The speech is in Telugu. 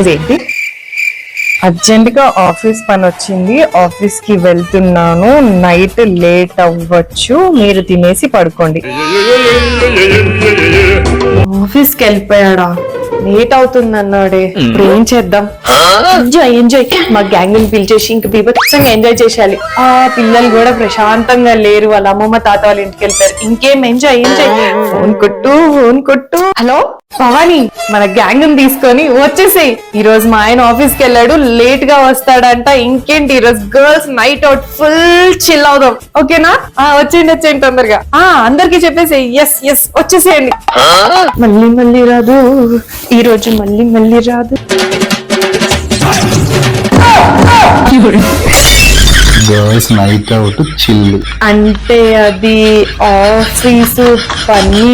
ఇదేంటి? అర్జెంట్గా ఆఫీస్ పని వచ్చింది ఆఫీస్కి వెళ్తున్నాను. నైట్ లేట్ అవ్వచ్చు. మీరు తినేసి పడుకోండి. ఆఫీస్కి వెళ్ళిపోయాడా? లేట్ అవుతుంది అన్నాడే ఇప్పుడు ఏం చేద్దాం? ఎంజాయ్ ఎంజాయ్ మా గ్యాంగ్ని పిలిచేసి ఇంక బీభత్సంగా ఎంజాయ్ చేసేయాలి. ఆ పిల్లలు కూడా ప్రశాంతంగా లేరు. వాళ్ళ అమ్మమ్మ తాత వాళ్ళ ఇంటికి వెళ్ళిపోయారు. ఇంకేం ఎంజాయ్ ఎంజాయ్ ఫోన్ కొట్టు ఫోన్ కొట్టు. హలో భవానీ మన గ్యాంగ్ని తీసుకొని వచ్చేసేయ్ ఈ రోజు మా ఆయన ఆఫీస్కి వెళ్ళాడు. లేట్గా వస్తాడంట. ఇంకేంటి? ఈ రోజు girls night out full chill అవుదాం. ఓకేనా ఆ వచ్చేయండి వచ్చేయండి తొందరగా. ఆ అందరికి చెప్పేసి ఎస్ ఎస్ వచ్చేసేయండి. మళ్ళీ మళ్ళీ రాదు. ఈ రోజు మళ్ళీ మళ్ళీ రాదు. గర్ల్స్ నైట్ అవుట్ చిల్లు అంటే అది ఆఫీసు పని.